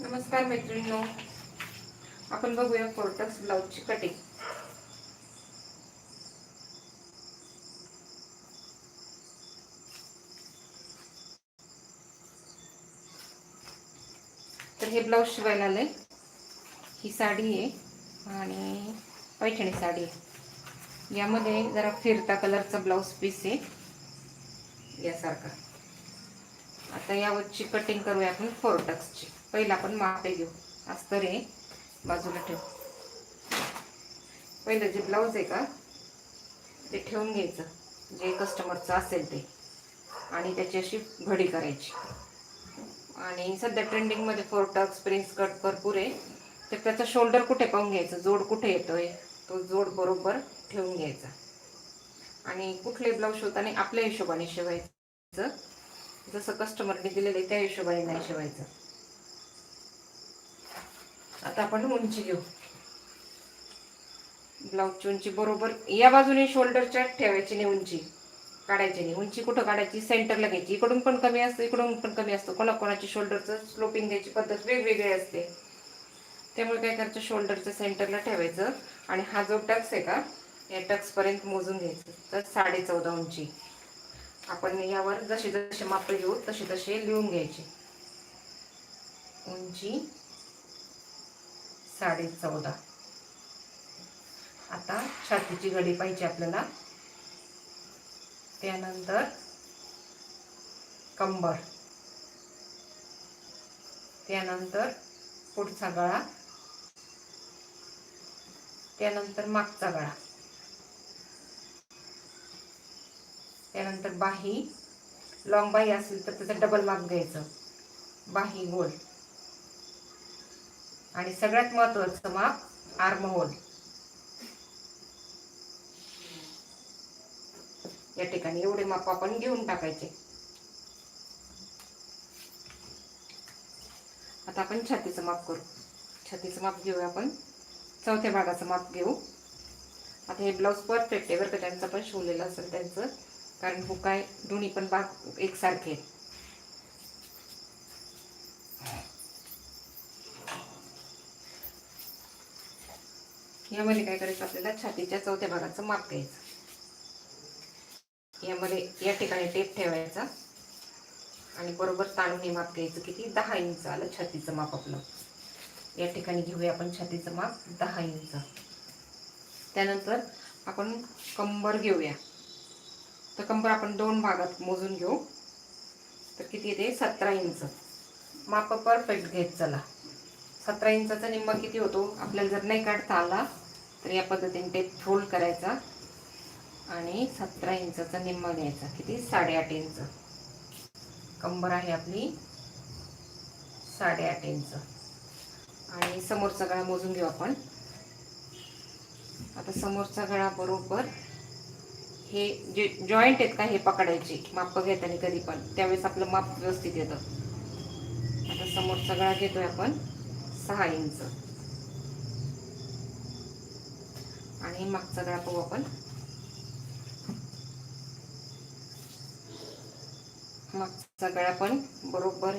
नमस्कार मैत्रिणींनो. आपण बघूया कोर्टक्स ब्लाऊजची कटिंग तर हे ब्लाऊज शिवायला आलंय. ही साडी आहे आणि पैठणी साडी आहे. यामध्ये जरा फिरता कलरचा ब्लाऊज पीस आहे. यासारखा. आता यावरची कटिंग करूया आपण फोर्टक्सची पहिला आपण मापे घेऊ. अस्तर आहे. बाजूला ठेव. पहिलं जे ब्लाऊज आहे का ते ठेवून घ्यायचं. जे कस्टमरचं असेल ते. आणि त्याची अशी घडी करायची. आणि सध्या ट्रेंडिंगमध्ये फोर्टक्स प्रिन्स कट भरपूर आहे. तर त्याचा शोल्डर कुठे पाहून घ्यायचं? जोड कुठे येतोय? तो जोड बरोबर ठेवून घ्यायचा. आणि कुठले ब्लाऊज शिवताना आपल्या हिशोबाने शिवायचं. जसं कस्टमरने दिलेलं आहे त्या हिशोबाने नाही शिवायचं. आता आपण उंची घेऊ. ब्लाऊजची उंची बरोबर या बाजूने शोल्डरच्या ठेवायची नाही उंची. काढायची नाही. उंची कुठं काढायची? सेंटरला घ्यायची. इकडून पण कमी असतं इकडून पण कमी असतं. कोणाकोणाची शोल्डरचं स्लोपिंग द्यायची पद्धत वेगवेगळी असते. त्यामुळे काय करायचं? शोल्डरचं सेंटरला ठेवायचं आणि हा जो टक्स आहे का या टक्सपर्यंत मोजून घ्यायचं. तर साडे चौदा उंची. आपण यावर जसे जसे माप घेऊ तसे तसे लिहून घ्यायचे. उंची साडे चौदा आता छातीची घडी पाहिजे आपल्याला. त्यानंतर कंबर. त्यानंतर पुढचा गळा. त्यानंतर मागचा गळा. त्यानंतर बाही. लॉंग बाही असेल तर त्याचं डबल माग घ्यायचं. बाही गोल. आणि सगळ्यात महत्वाचं माप आर्महोल. या ठिकाणी एवढे माप आपण घेऊन टाकायचे. आता आपण छातीचं माप करू. छातीचं माप घेऊ आपण. चौथ्या भागाचं माप घेऊ. आता हे ब्लाऊज परफेक्ट आहे बरं का त्यांचं पण शिवलेलं असेल त्यांचं. कारण हुकाय दोन्ही पण भाग एकसारखे आहेत. यामध्ये काय करायचं आपल्याला? छातीच्या चौथ्या भागाचं माप घ्यायचं. यामध्ये या ठिकाणी टेप ठेवायचा. आणि बरोबर ताणून हे माप घ्यायचं किती? दहा इंच आलं छातीचं माप आपलं. या ठिकाणी घेऊया आपण छातीचं माप दहा इंच. त्यानंतर आपण कंबर घेऊया. तर कंबर आपण दोन भागात मोजून घेऊ. तर किती येते? सतरा इंच. माप परफेक्ट घेत चला. सतरा इंचाचा निम्मा किती होतो? आपल्याला जर नाही काढता आला तर या पद्धतीने टेप फोल्ड करायचा आणि सतरा इंचाचा निम्मा घ्यायचा. किती? साडेआठ इंच. कंबर आहे आपली साडेआठ इंच. आणि समोरचा गळा मोजून घेऊ आपण. आता समोरचा गळा बरोबर हे जे जॉईंट आहेत का हे पकडायचे. माप घेताना कधी पण. त्यावेळेस आपलं माप व्यवस्थित येतं. आता समोरचा गळा घेतोय आपण सहा इंच. आणि मागचा गळा पाहू आपण. मागचा गळा पण बरोबर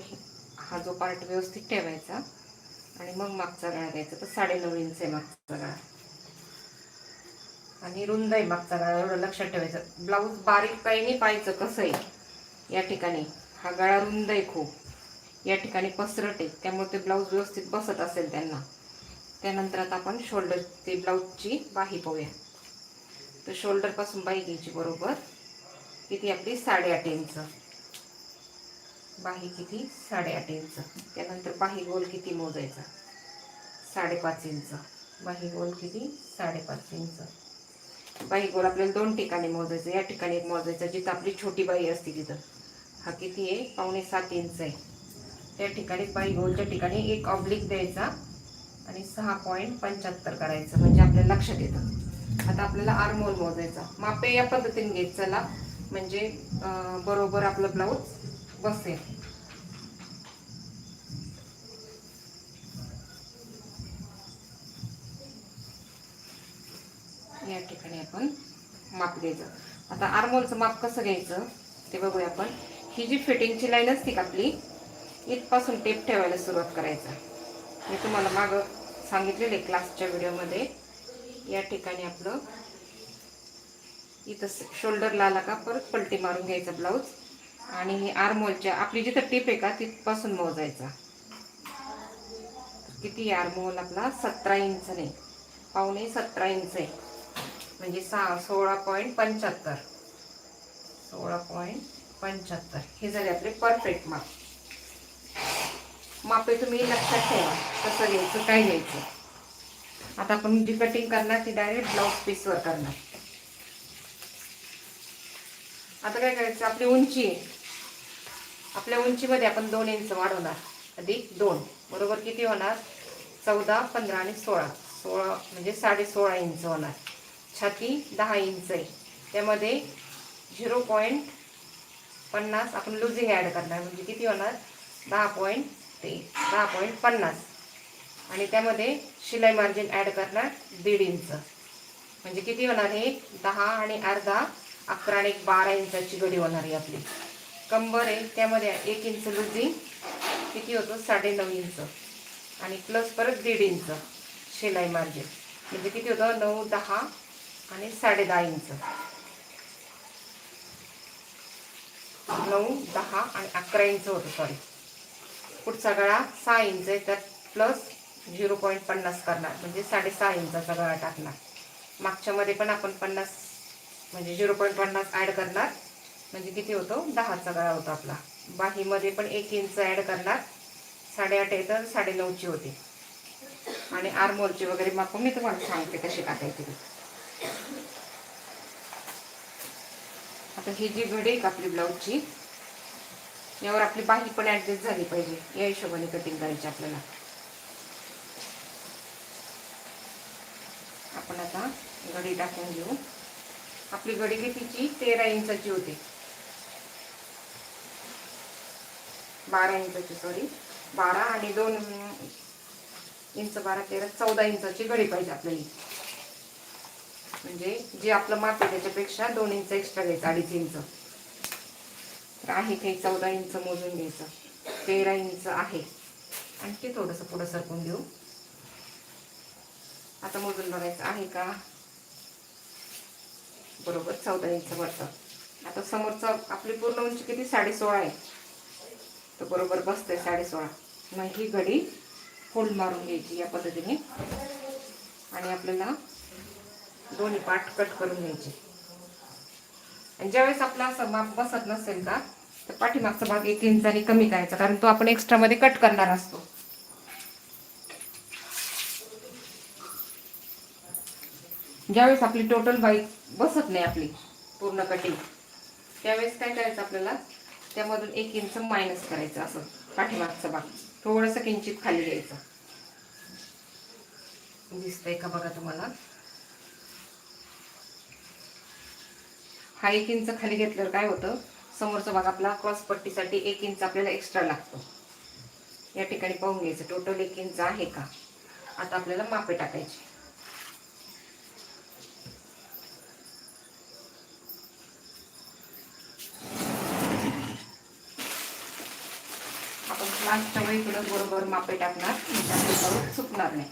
हा जो पार्ट व्यवस्थित ठेवायचा. आणि मग मागचा गळा घ्यायचा तर साडेनऊ इंच आहे मागचा गळा. आणि रुंद आहे मागचा गळा. एवढं लक्षात ठेवायचं. ब्लाऊज बारीक काही नाही पाहायचं कसं आहे. या ठिकाणी. हा गळा रुंद आहे खूप. या ठिकाणी पसरट आहे. त्यामुळे ते ब्लाऊज व्यवस्थित बसत असेल त्यांना. त्यानंतर आता आपण शोल्डर ते ब्लाऊजची बाही पाहूया. तर शोल्डरपासून बाही घ्यायची बरोबर. किती आपली? साडेआठ इंच. बाही किती? साडेआठ इंच. त्यानंतर बाही गोल किती मोजायचा? साडेपाच इंच. बाही गोल किती? साडेपाच इंच. बाही गोल आपल्याला दोन ठिकाणी मोजायचं. या ठिकाणी एक मोजायचं जिथं आपली छोटी बाई असते तिथं. हा किती आहे? पावणे सात इंच आहे. त्या ठिकाणी बाई गोलच्या ठिकाणी एक ऑब्लिक द्यायचा. आणि सहा पॉईंट पंच्याहत्तर करायचं म्हणजे आपल्याला लक्षात येतं. आता आपल्याला आर्मोल मोजायचा. मापे या पद्धतीने घेत चला. म्हणजे बरोबर आपलं ब्लाऊज बसेल. या ठिकाणी आपण माप घ्यायचं. आता आर्मोलचं माप कसं घ्यायचं ते बघूया आपण. ही जी फिटिंगची लाईन असते का आपली इथपासून टेप ठेवायला सुरुवात करायचा. मी तुम्हाला मागं सांगितलेले क्लासच्या व्हिडिओमध्ये. या ठिकाणी आपलं इथं शोल्डरला आला का परत पलटी मारून घ्यायचा ब्लाऊज. आणि हे आर्मोलच्या आपली जिथं टिप आहे का तिथपासून मोजायचा. किती आरमोल आपला? सतरा इंच नाही पावणे सतरा इंच आहे. म्हणजे सहा सोळा पॉईंट पंच्याहत्तर. सोळा पॉईंट पंच्याहत्तर. हे झाले आपले परफेक्ट मार्क मापे तुम्ही लक्षात ठेवा. कसं घ्यायचं काय घ्यायचं. आता आपण जी कटिंग करणार ती डायरेक्ट ब्लाऊज पीसवर करणार. आता काय करायचं? आपली उंची. आहे आपल्या उंचीमध्ये आपण दोन इंच वाढवणार. अधिक दोन. बरोबर किती होणार? चौदा पंधरा आणि सोळा. सोळा म्हणजे साडे सोळा इंच होणार. छाती दहा इंच आहे. त्यामध्ये झिरो पॉईंट पन्नास आपण लुझिंग ॲड करणार. म्हणजे किती होणार? दहा पॉईंट ते दहा पॉईंट पन्नास. आणि त्यामध्ये शिलाई मार्जिन ॲड करणार दीड इंच. म्हणजे किती होणार हे? दहा आणि अर्धा अकरा आणि एक बारा इंचाची गडी होणार आहे आपली. कंबर आहे त्यामध्ये एक इंच लुझिंग किती होतं? साडे नऊ इंच. आणि प्लस परत दीड इंच शिलाई मार्जिन. म्हणजे किती होतं? नऊ दहा आणि साडे दहा इंच. नऊ दहा आणि अकरा इंच होतं सॉरी पुढचा गळा सहा इंच आहे त्यात प्लस झिरो पॉईंट पन्नास करणार म्हणजे साडेसहा इंचाचा गळा टाकणार. मागच्यामध्ये पण आपण पन्नास म्हणजे झिरो पॉईंट पन्नास ॲड करणार म्हणजे किती होतो? दहाचा गळा होतो आपला. बाहीमध्ये पण एक इंच ॲड करणार साडेआठ आहे तर साडेनऊची होते. आणि आरमोरची वगैरे माप मी तुम्हाला सांगते कशी टाकायची आता ही जी घडी आहे का आपली ब्लाऊजची यावर आपली बाही पण ॲडजस्ट झाली पाहिजे. या हिशोबाने कटिंग करायची आपल्याला. आपण आता घडी टाकून घेऊ. आपली घडी कितीची? तेरा इंचाची होती. बारा इंचाची सॉरी बारा आणि दोन इंच बारा तेरा चौदा इंचाची घडी पाहिजे आपल्याला. म्हणजे जे आपलं माप आहे त्याच्यापेक्षा दोन इंच एक्स्ट्रा घ्यायचं अडीच इंच. तर आहे काही चौदा इंच मोजून घ्यायचं. तेरा इंच आहे आणखी थोडंसं पुढं सरकून घेऊ. आता मोजून बघायचं आहे का? बरोबर चौदा इंच वरचं. आता समोरचं आपली पूर्ण उंची किती? साडेसोळा आहे. तर बरोबर बसतंय साडेसोळा. मग ही घडी फोल्ड मारून घ्यायची या पद्धतीने. आणि आपल्याला दोन्ही पाठ कट करून घ्यायचे. आणि ज्यावेळेस आपला असं माप बसत नसेल का तर पाठीमागचा भाग एक इंचाने कमी करायचा कारण तो आपण एक्स्ट्रामध्ये कट करणार असतो. ज्यावेळेस आपली टोटल बाईक बसत नाही आपली पूर्ण कटिंग त्यावेळेस काय करायचं आपल्याला? त्यामधून एक इंच मायनस करायचं असं पाठीमागचा भाग. थोडंसं किंचित खाली घ्यायचं. दिसतंय का बघा तुम्हाला? हा एक इंच खाली घेतल्यावर काय होतं? समोरचा भाग आपला क्रॉस पट्टीसाठी एक इंच आपल्याला एक्स्ट्रा लागतो. या ठिकाणी पाहून घ्यायचं. टोटल एक इंच आहे का? आता आपल्याला मापे टाकायची. आपण लास्टच्या वेळी इकडं बरोबर मापे टाकणार. चुकणार नाही.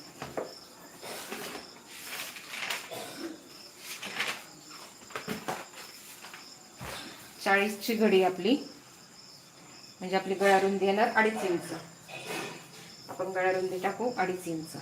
चाळीसची घडी आपली. म्हणजे आपली गळा रुंदी येणार अडीच इंच. आपण गळा रुंदी टाकू अडीच इंच.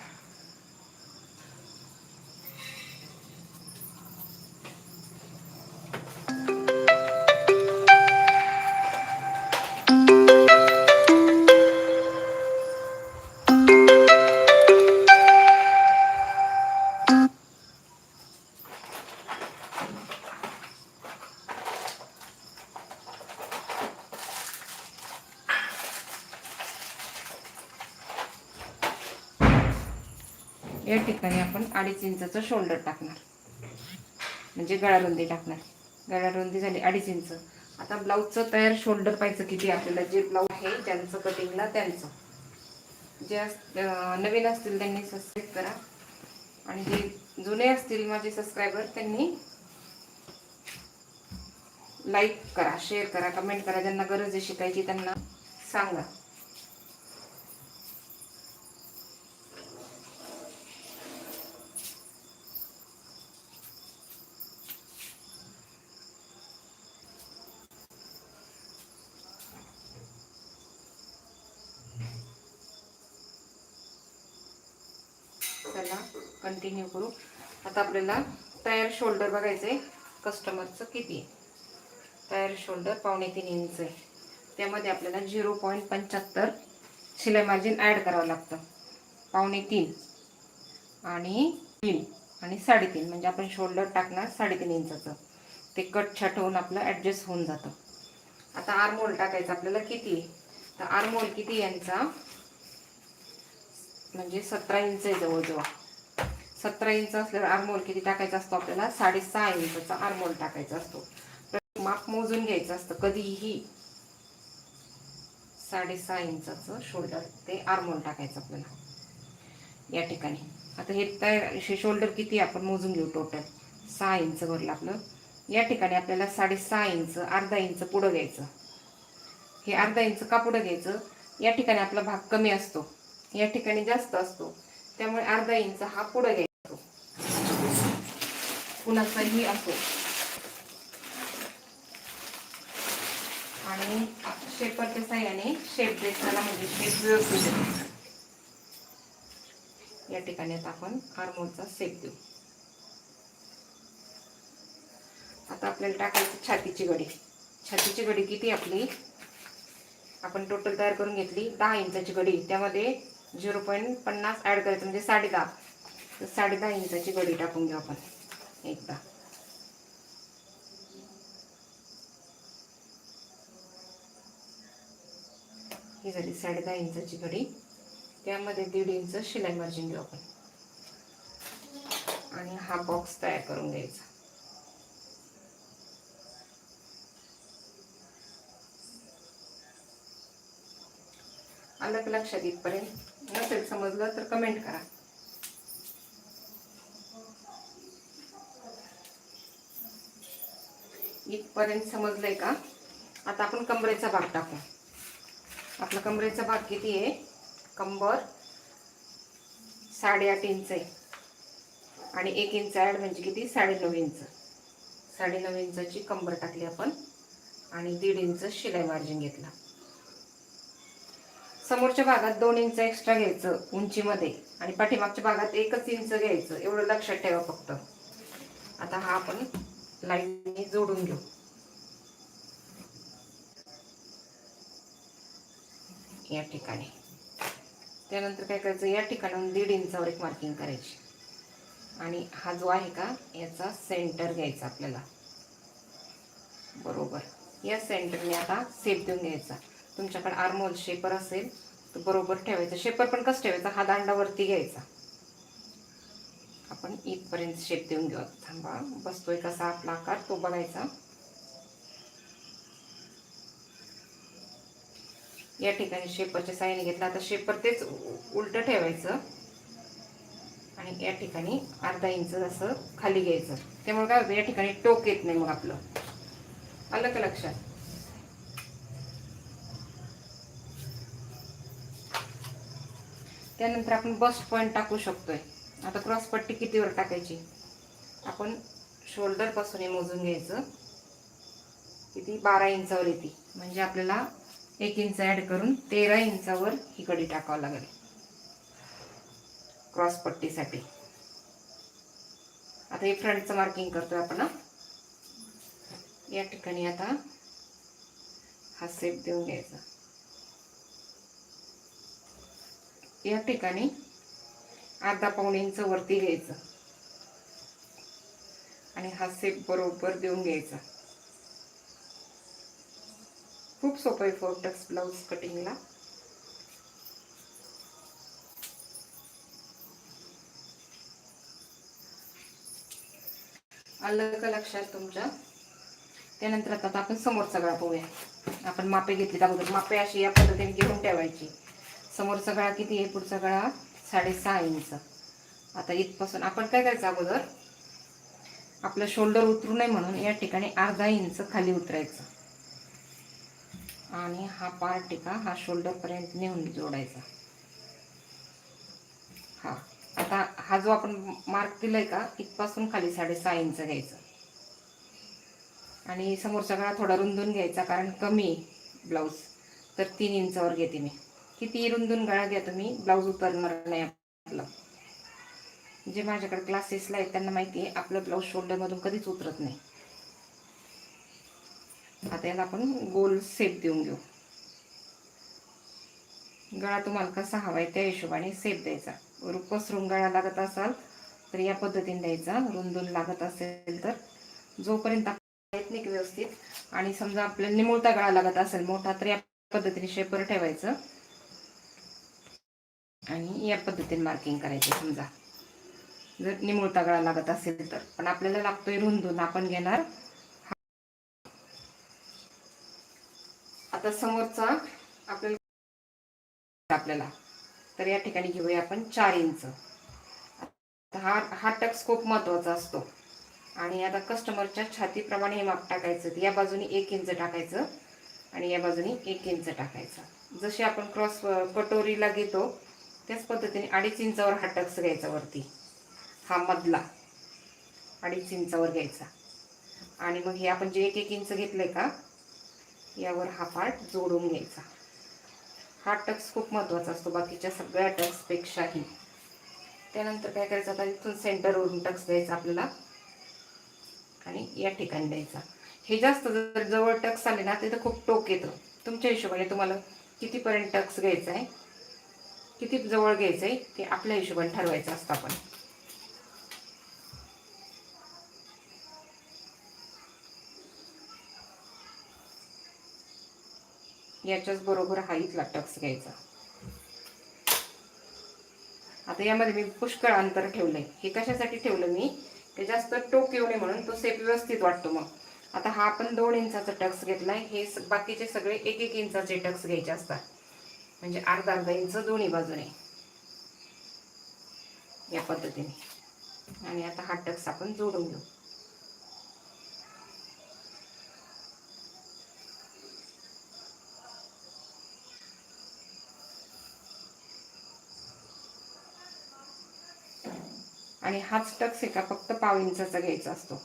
या ठिकाणी आपण अडीच इंचाचं शोल्डर टाकणार. म्हणजे गळारुंदी टाकणार. गळारुंदी झाली अडीच इंच. आता ब्लाऊजचं तयार शोल्डर पाहिजे किती आपल्याला. जे ब्लाऊज आहे ज्यांचं कटिंगला त्यांचं. जे अस- नवीन असतील त्यांनी सबस्क्राईब करा. आणि जे जुने असतील माझे सबस्क्रायबर त्यांनी लाईक करा शेअर करा कमेंट करा. ज्यांना गरज आहे शिकायची त्यांना सांगा चला कंटिन्यू करू. आता आपल्याला तयार शोल्डर बघायचं आहे कस्टमरचं किती? आहे तयार शोल्डर पावणे तीन इंच आहे. त्यामध्ये आपल्याला झिरो पॉईंट पंच्याहत्तर शिलाई मार्जिन ॲड करावं लागतं. पावणे तीन आणि तीन आणि साडेतीन. म्हणजे आपण शोल्डर टाकणार साडेतीन इंचाचं. ते कट छट होऊन आपलं ॲडजस्ट होऊन जातं. आता आरमोल टाकायचं आपल्याला किती? आहे? तर आरमोल किती यांचा? म्हणजे सतरा इंच आहे जवळजवळ. सतरा इंच असल्यावर आरमोल किती टाकायचा असतो आपल्याला? साडेसहा इंचचा आरमोल टाकायचा असतो. माप मोजून घ्यायचं असतं कधीही. साडेसहा इंचाचं शोल्डर ते आरमोल टाकायचं आपल्याला. या ठिकाणी. आता हे तयार शोल्डर किती आपण मोजून घेऊ टोटल. सहा इंच भरलं आपलं. या ठिकाणी आपल्याला साडेसहा इंच अर्धा इंच पुढं घ्यायचं. हे अर्धा इंच का पुढं घ्यायचं? या ठिकाणी आपला भाग कमी असतो. या ठिकाणी जास्त असतो. त्यामुळे अर्धा इंच हा पुढं घ्यायचा. कुणाचाही असो. आणि शेपरच्या साह्याने शेप द्यायचा म्हणजे शेप व्यवस्थित या ठिकाणी आता आपण हार्मोनचा शेप देऊ. आता आपल्याला टाकायची छातीची गडी छातीची गडी किती आपली? आपण टोटल तयार करून घेतली दहा इंचाची गडी त्यामध्ये झिरो पॉईंट पन्नास ॲड करायचं म्हणजे साडे दहा तर साडे दहा इंचाची गडी टाकून घेऊ आपण. एकदा. ही झाली साडे दहा इंचाची घडी. त्यामध्ये दीड इंच शिलाई मार्जिन घेऊ आपण. आणि हा बॉक्स तयार करून घ्यायचा. अलग लक्षात येईपर्यंत? नसेल समजलं तर कमेंट करा. इथपर्यंत समजलंय का? आता आपण कमरेचा भाग टाकू. आपला कमरेचा भाग किती आहे? कंबर साडेआठ इंच आहे. आणि एक इंच ॲड म्हणजे किती? साडेनऊ इंच. साडेनऊ इंचाची कंबर टाकली आपण आणि दीड इंच शिलाई मार्जिन घेतला. समोरच्या भागात दोन इंच एक्स्ट्रा घ्यायचं उंचीमध्ये आणि पाठीमागच्या भागात एकच इंच घ्यायचं. एवढं लक्षात ठेवा फक्त. आता हा आपण लाईनने जोडून घेऊ. या ठिकाणी. त्यानंतर काय करायचं? या ठिकाणाहून दीड इंचावर एक मार्किंग करायची. आणि हा जो आहे का याचा सेंटर घ्यायचा आपल्याला. बरोबर. या सेंटरने आता सेप देऊन घ्यायचा. तुमच्याकडे आर्मोल शेपर असेल तर बरोबर ठेवायचं. शेपर पण कसं ठेवायचा? हा दांडावरती घ्यायचा. आपण इथपर्यंत शेप देऊन घेऊ. थांबा. बसतोय कसा आपला आकार? तो बघायचा. या ठिकाणी शेपरच्या साईने घेतला. आता शेपर तेच उलट ठेवायचं. आणि या ठिकाणी अर्धा इंच असं खाली घ्यायचं. त्यामुळे काय होतं? या ठिकाणी टोक येत नाही मग आपलं. आलं का लक्षात? त्यानंतर आपण बस्ट पॉईंट टाकू शकतोय. आता क्रॉस पट्टी कितीवर टाकायची? आपण शोल्डरपासून हे मोजून घ्यायचं. किती? बारा इंचावर येते. म्हणजे आपल्याला एक इंच ॲड करून तेरा इंचावर ही कडी टाकावं लागेल. क्रॉस पट्टीसाठी. आता हे फ्रंटचं मार्किंग करतोय आपण या ठिकाणी आता हा सेप देऊन घ्यायचा. या ठिकाणी अर्धा पाऊण इंच वरती घ्यायचं. आणि हा सेप बरोबर देऊन घ्यायचा. खूप सोपं आहे फोर्टक्स ब्लाऊज कटिंगला आलं का लक्षात तुमच्या? त्यानंतर आता आपण समोरचा गळा पाहूया आपण मापे घेतली अगोदर. मापे अशी या पद्धतीने घेऊन ठेवायची. समोरचा गळा किती आहे? पुढचा गळा? साडेसहा इंच. आता इथपासून आपण काय करायचं अगोदर? आपलं शोल्डर उतरू नये म्हणून या ठिकाणी अर्धा इंच खाली उतरायचं. आणि हा पार्ट टिका हा शोल्डरपर्यंत नेऊन जोडायचा. हा. आता हा जो आपण मार्क दिलाय का इथपासून खाली साडेसहा इंच घ्यायचं. आणि समोरचा गळा थोडा रुंदून घ्यायचा कारण कमी ब्लाऊज तर तीन इंचावर घेते मी. किती रुंदून गळा घ्या तुम्ही ब्लाऊज उतरणार नाही आपलं जे माझ्याकडे क्लासेसला आहेत त्यांना माहिती आहे आपलं ब्लाऊज शोल्डरमधून कधीच उतरत नाही. आता याला आपण गोल सेप देऊन घेऊ. गळा तुम्हाला कसा हवा आहे त्या हिशोबाने सेप द्यायचा. वर- पसरून गळा लागत असाल तर या पद्धतीने द्यायचा. रुंदून लागत असेल तर जोपर्यंत येत नाही व्यवस्थित आणि समजा आपल्याला निमुळता गळा लागत असेल मोठा तर या पद्धतीने शेपर ठेवायचं. आणि या पद्धतीने मार्किंग करायचे समजा. जर निमुळता गळा लागत असेल तर. पण आपल्याला लागतोय रुंदून. आपण घेणार हा. आता समोरचा आपल्याला आपल्याला. तर या ठिकाणी घेऊया आपण चार इंच. हा हा टक्स खूप महत्त्वाचा असतो. आणि आता कस्टमरच्या छातीप्रमाणे हे माप टाकायचं. या बाजूने एक इंच टाकायचं आणि या बाजूने एक इंच टाकायचं. जसे आपण क्रॉस कटोरीला घेतो त्याच पद्धतीने अडीच इंचावर हा टक्स घ्यायचा वरती. हा मधला अडीच इंचावर घ्यायचा. आणि मग हे आपण जे एक एक इंच घेतलंय का यावर हा पार्ट जोडून घ्यायचा. हा टक्स खूप महत्त्वाचा असतो बाकीच्या सगळ्या टक्सपेक्षाही. त्यानंतर काय करायचं आता इथून सेंटरवरून टक्स द्यायचा आपल्याला. आणि या ठिकाणी द्यायचा. हे जास्त जर जवळ टक्स आले ना तिथं खूप टोक येतं. तुमच्या हिशोबाने तुम्हाला कितीपर्यंत टक्स घ्यायचा आहे किती जवळ घ्यायचं आहे ते आपल्या हिशोबाने ठरवायचं असतं आपण. याच्याच बरोबर हा इथला टक्स घ्यायचा. आता यामध्ये मी पुष्कळ अंतर ठेवलंय. हे कशासाठी ठेवलं मी? ते जास्त टोक येऊ नये म्हणून तो सेप व्यवस्थित वाटतो मग. आता हा आपण दोन इंचाचा टक्स घेतलाय हे बाकीचे सगळे एक एक इंचाचे टक्स घ्यायचे असतात. म्हणजे अर्धा अर्धा इंच दोन्ही बाजूने. या पद्धतीने. आणि आता हा टक्स आपण जोडून घेऊ. आणि हाच टक्स आहे का फक्त पाव इंचाचा घ्यायचा असतो.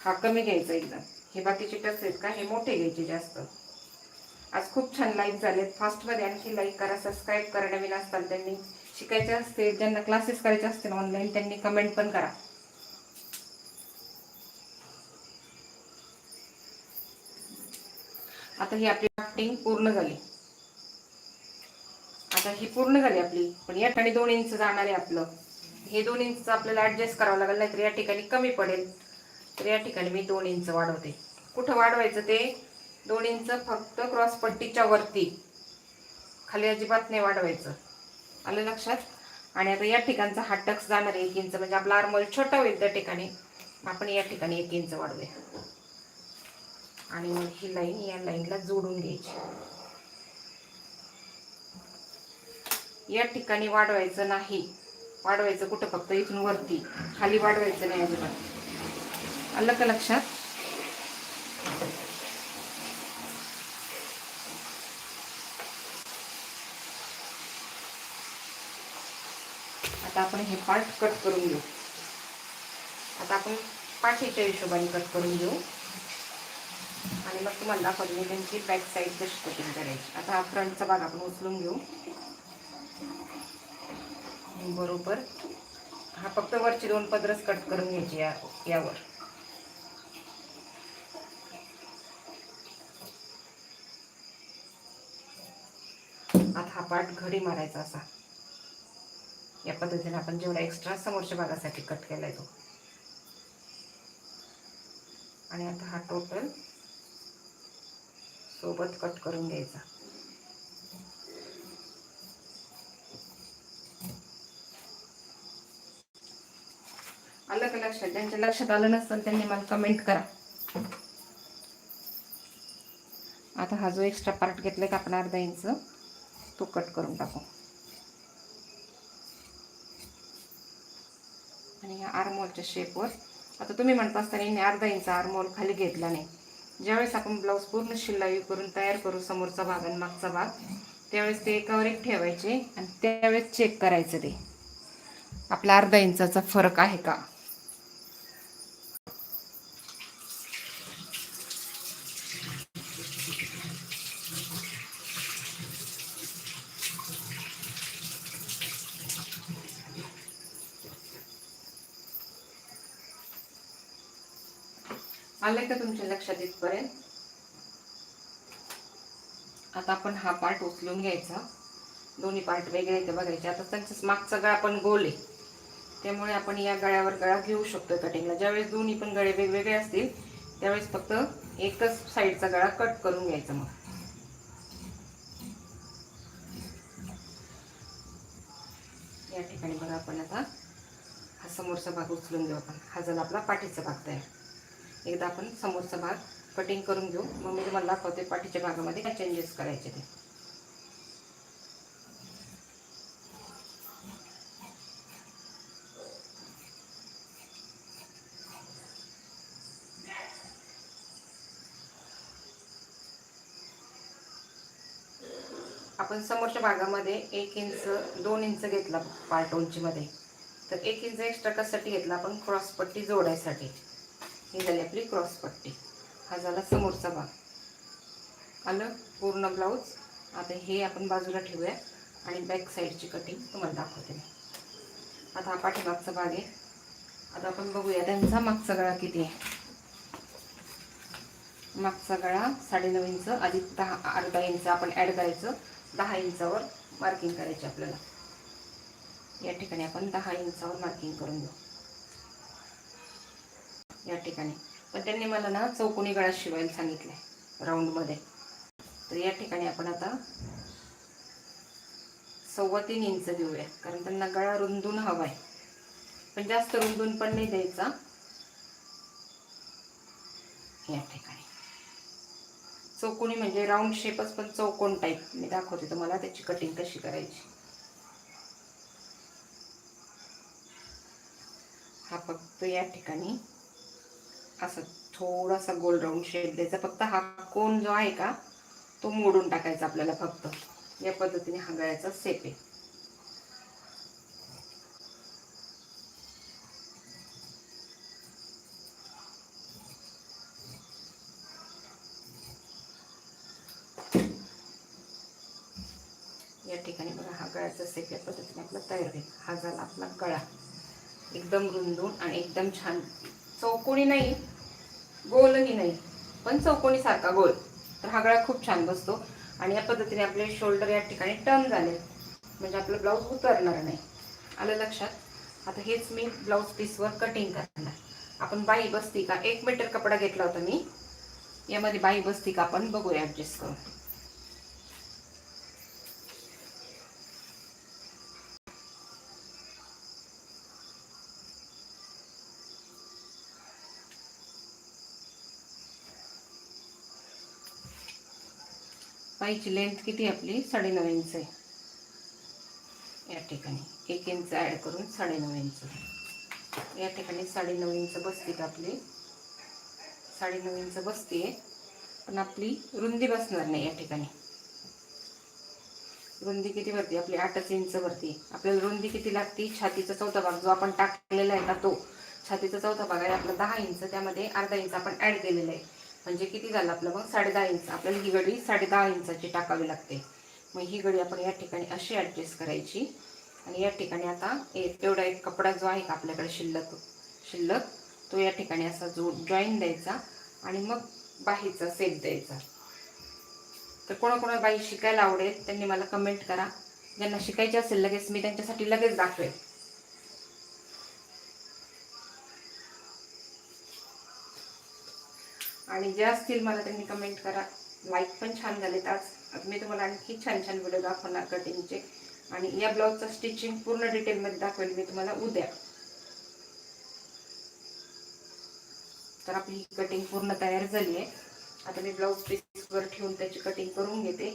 हा कमी घ्यायचा एकदम हे बाकीचे टक्स आहेत का? हे मोठे घ्यायचे जास्त. आज खूप छान लाईक झालेत. फास्टमध्ये आणखी लाईक करा सबस्क्राईब करा नवीन असताल त्यांनी. शिकायचे असते ज्यांना क्लासेस करायचे असतील ऑनलाईन त्यांनी कमेंट पण करा. आता ही आपली ऍक्टिंग पूर्ण झाली. आता ही पूर्ण झाली आपली. पण या ठिकाणी दोन इंच जाणार आहे आपलं. हे दोन इंच आपल्याला ऍडजस्ट करावं लागेल नाहीतर या ठिकाणी कमी पडेल. तर या ठिकाणी मी दोन इंच वाढवते. कुठं वाढवायचं ते? दोन इंच फक्त क्रॉस पट्टीच्या वरती. खाली अजिबात नाही वाढवायचं. आलं लक्षात? आणि आता या ठिकाणचा हा टक्स जाणार आहे एक इंच म्हणजे आपला आरमोल छोटा होईल त्या ठिकाणी. आपण या ठिकाणी एक इंच वाढवूया. आणि मग ही लाईन या लाईनला जोडून घ्यायची. या ठिकाणी वाढवायचं नाही. वाढवायचं कुठं? फक्त इथून वरती. खाली वाढवायचं नाही अजिबात. आलं का लक्षात? आता आपण हे पार्ट कट करून घेऊ. आता आपण पाठीच्या हिशोबाने कट करून घेऊ. आणि मग तुम्हाला दाखवते मी त्यांची बॅक साईड कशी कटिंग करायची. आता हा फ्रंटचा भाग आपण उचलून घेऊ. बरोबर. हा फक्त वरची दोन पदरच कट करून घ्यायची या यावर. आता हा पार्ट घडी मारायचा असा. पद्धतीने आपण जेवढा एक्स्ट्रा समोरच्या भागासाठी कट केलाय तो. आणि आता हा टोटल सोबत कट करून घ्यायचा. आलं का लक्षात? ज्यांच्या लक्षात आलं नसेल त्यांनी मला कमेंट करा. आता हा जो एक्स्ट्रा पार्ट घेतलाय का आपण अर्धा इंच तो कट करून टाकू. आणि ह्या आर्मोलच्या शेपवर आता तुम्ही म्हणता असताना यांनी अर्धा इंच आरमोल खाली घेतला नाही. ज्यावेळेस आपण ब्लाऊज पूर्ण शिलाई करून तयार करू समोरचा भाग आणि मागचा भाग त्यावेळेस ते एकावर एक ठेवायचे आणि त्यावेळेस चेक करायचं ते. आपला अर्धा इंचाचा फरक आहे का? आलंय लक्षात येतपर्यंत. आता आपण हा पार्ट उचलून घ्यायचा. दोन्ही पार्ट वेगळे इथे बघायचे. आता त्यांचा मागचा गळा पण गोल आहे. त्यामुळे आपण या गळ्यावर गळा घेऊ शकतो कटिंगला ज्यावेळेस दोन्ही पण गळे वेगवेगळे असतील त्यावेळेस फक्त एकच साईडचा गळा कट करून घ्यायचा मग. या ठिकाणी बघा आपण आता हा समोरचा भाग उचलून घेऊ आपण. हा झाला आपला पाठीचा भाग तयार. एकदा आपण समोरचा भाग कटिंग करून घेऊ. मग मी तुम्हाला दाखवते पाठीच्या भागामध्ये काय चेंजेस करायचे ते. आपण समोरच्या भागामध्ये एक इंच दोन इंच घेतला पार्ट उंचीमध्ये. तर एक इंच एक्स्ट्रा कशासाठी घेतला? आपण क्रॉस पट्टी जोडायसाठी. ही झाली आपली क्रॉस पट्टी. हा झाला समोरचा भाग. आलं पूर्ण ब्लाऊज. आता हे आपण बाजूला ठेवूया आणि बॅक साईडची कटिंग तुम्हाला दाखवते मी. आता हा पाठीमागचा भाग आहे. आता आपण बघूया त्यांचा मागचा गळा किती आहे. मागचा गळा साडेनऊ इंच अधिक दहा अर्धा इंच आपण ॲड करायचं. दहा इंचावर मार्किंग करायची आपल्याला. या ठिकाणी आपण दहा इंचावर मार्किंग करून घेऊ या ठिकाणी. पण त्यांनी मला ना चौकोनी गळा शिवायला सांगितलंय राऊंडमध्ये तर या ठिकाणी आपण आता सव्वा तीन इंच देऊया कारण त्यांना गळा रुंदून हवा आहे पण जास्त रुंदून पण नाही द्यायचा. या ठिकाणी. चौकोनी म्हणजे राऊंड शेपच पण चौकोन टाईप मी दाखवते तुम्हाला त्याची कटिंग कशी करायची. हा फक्त या ठिकाणी. असं थोडासा गोल राऊंड शेप द्यायचा. फक्त हा कोण जो आहे का तो मोडून टाकायचा आपल्याला फक्त. या पद्धतीने हा गळ्याचा सेप आहे. या ठिकाणी बघा हा गळ्याचा सेप या पद्धतीने आपला तयार होईल. हा झाला आपला गळा. एकदम रुंदून आणि एकदम छान. चौकोनी नाही गोलही नाही पण चौकोनी सारखा गोल. तर हा गळा खूप छान बसतो. आणि या पद्धतीने आपले शोल्डर या ठिकाणी टर्न झाले. म्हणजे आपलं ब्लाऊज उतरणार नाही. आलं लक्षात? आता हेच मी ब्लाऊज पीसवर कटिंग करणार. आपण बाई बसती का एक मीटर कपडा घेतला होता मी. यामध्ये बाई बसती का आपण बघूया ॲडजस्ट करून. पाईची लेंथ किती आपली? साडेनऊ इंच आहे. या ठिकाणी एक इंच ॲड करून साडेनऊ इंच या ठिकाणी साडेनऊ इंच बसते का आपली. साडेनऊ इंच बसते पण आपली रुंदी बसणार नाही या ठिकाणी. रुंदी किती वरती आपली आठच इंच वरती आपल्याला रुंदी किती लागते? छातीचा चौथा भाग जो आपण टाकलेला आहे का तो. छातीचा चौथा भाग आहे आपला दहा इंच त्यामध्ये अर्धा इंच आपण ॲड केलेला आहे. म्हणजे किती झालं आपलं मग साडे दहा इंच. आपल्याला ही गडी साडे दहा इंचाची टाकावी लागते. मग ही गडी आपण या ठिकाणी अशी ॲडजस्ट करायची. आणि या ठिकाणी आता तेवढा एक कपडा जो आहे का आपल्याकडे शिल्लक शिल्लक तो या ठिकाणी असा जो जॉईन द्यायचा आणि मग बाहीचा सेट द्यायचा. तर कोणाकोणा बाई शिकायला आवडेल त्यांनी मला कमेंट करा. ज्यांना शिकायचे असेल लगेच मी त्यांच्यासाठी लगेच दाखवेल आणि जे असतील मला त्यांनी कमेंट करा. लाईक पण छान झालेत आज. मी तुम्हाला आणखी छान छान व्हिडिओ दाखवणार कटिंगचे आणि या ब्लाऊजचं स्टिचिंग पूर्ण डिटेलमध्ये दाखवेल मी तुम्हाला उद्या. तर आपली कटिंग पूर्ण तयार झाली आहे आता मी ब्लाऊज पीसवर ठेवून त्याची कटिंग करून घेते.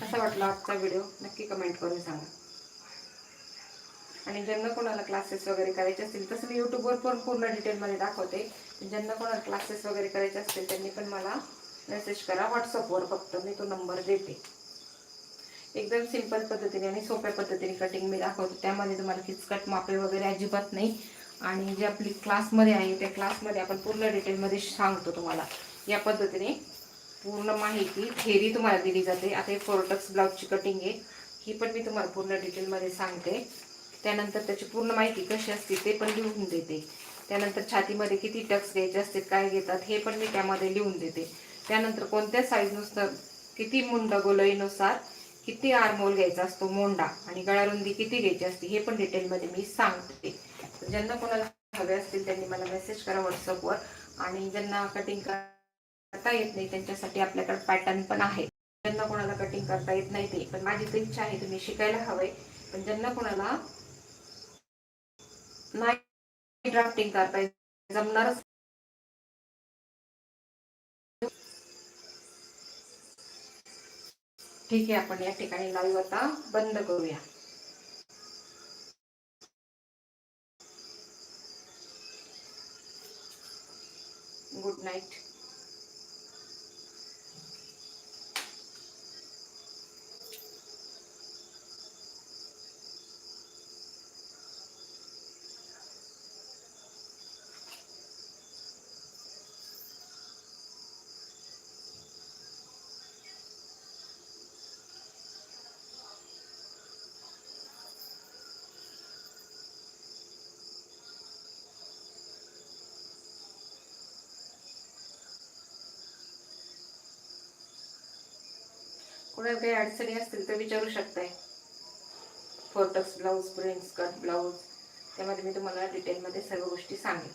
कसा वाटला आजचा व्हिडिओ नक्की कमेंट करून सांगा. आणि ज्यांना कोणाला क्लासेस वगैरे करायचे असतील तसं मी यूट्यूबवर पण पूर्ण डिटेलमध्ये दाखवते. ज्यांना कोणाला क्लासेस वगैरे करायचे असतील त्यांनी पण मला मेसेज करा. व्हॉट्सअपवर फक्त मी तो नंबर देते. एकदम सिंपल पद्धतीने आणि सोप्या पद्धतीने कटिंग मी दाखवते. त्यामध्ये तुम्हाला किचकट मापे वगैरे अजिबात नाही. आणि जे आपली क्लासमध्ये आहे त्या क्लासमध्ये आपण पूर्ण डिटेलमध्ये सांगतो तुम्हाला. या पद्धतीने पूर्ण माहिती थेरी तुम्हाला दिली जाते. आता हे फोरटक्स ब्लाऊजची कटिंग आहे. ही पण मी तुम्हाला पूर्ण डिटेलमध्ये सांगते. त्यानंतर त्याची पूर्ण माहिती कशी असते ते पण लिहून देते. त्यानंतर छातीमध्ये किती टक्स घ्यायचे असतील काय घेतात हे पण मी त्यामध्ये लिहून देते. त्यानंतर कोणत्या साईजनुसार किती मुंड गोलईनुसार किती आरमोल घ्यायचा असतो मोंडा आणि गळारुंदी किती घ्यायची असते हे पण डिटेलमध्ये मी सांगते. ज्यांना कोणाला हवे असतील त्यांनी मला मेसेज करा व्हॉट्सअपवर आणि ज्यांना कटिंग करता येत नाही त्यांच्यासाठी आपल्याकडे पॅटर्न पण आहे. ज्यांना कोणाला कटिंग करता येत नाही ते पण माझी तर इच्छा आहे तुम्ही शिकायला हवंय पण ज्यांना कोणाला नाही ड्राफ्टिंग करता जमणारच ठीक आहे आपण या ठिकाणी लाईव्ह आता बंद करूया. गुड नाईट कोणाला काही अडचणी असतील तर विचारू शकताय. फोर्टक्स ब्लाऊज प्रिंट स्कर्ट ब्लाऊज त्यामध्ये मी तुम्हाला डिटेलमध्ये सर्व गोष्टी सांगेन.